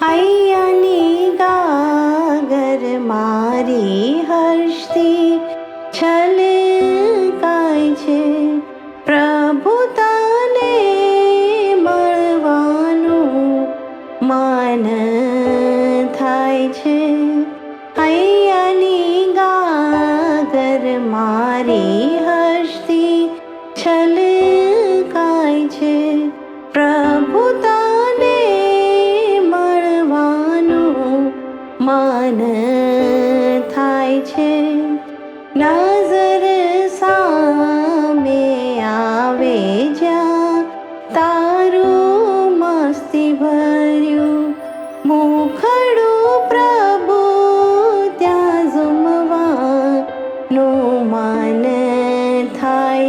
हय्यनि गागर मारी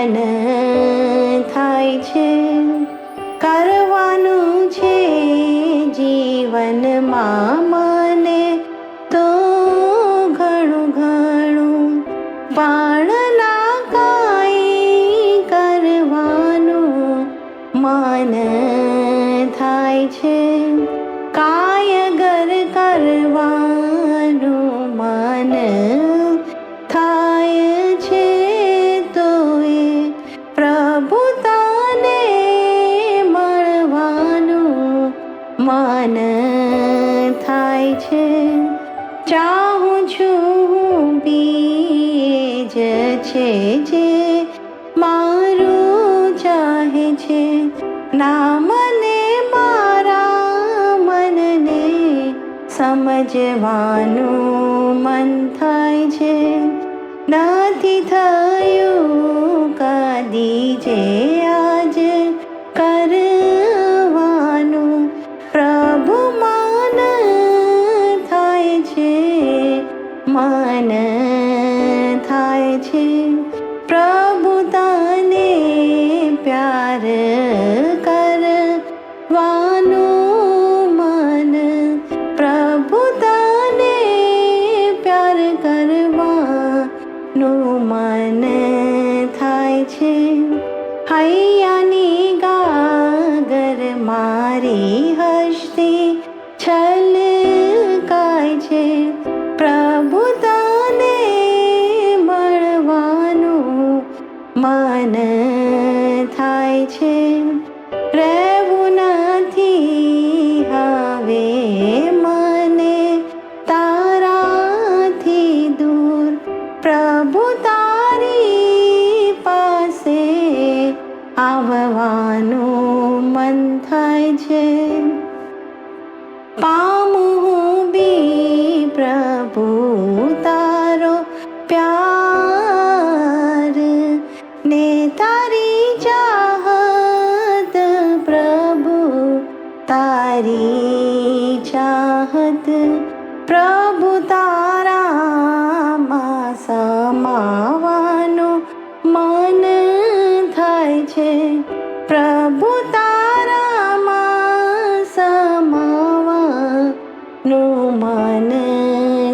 મન થાય છે, કરવાનું છે જીવનમાં મને તો ઘણું ઘણું પણ ના કાંઈ કરવાનું મન થાય છે. છે. ચાહું છું બીજ છે જે મારું ચાહે છે. ના મને, મારા મનને સમજવાનું મન થાય છે. નથી થયું કદી જે છે. હૈયાની ગાગર મારી આવવાનું મન થાય છે પામું બી પ્રભુ તારો પ્યાર ને તારી ચાહત પ્રભુ તારી ચાહત પ્રભુ તારામાં સમાવાનું મન થાય છે. પ્રભુ તારામાં સમાવાનું મન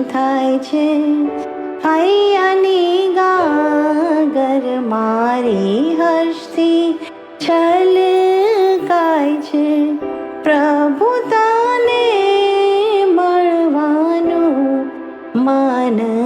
થાય છે. હૈયાની ગાગર મારી હર્ષથી છલકાય છે. પ્રભુ તાને મળવાનું મન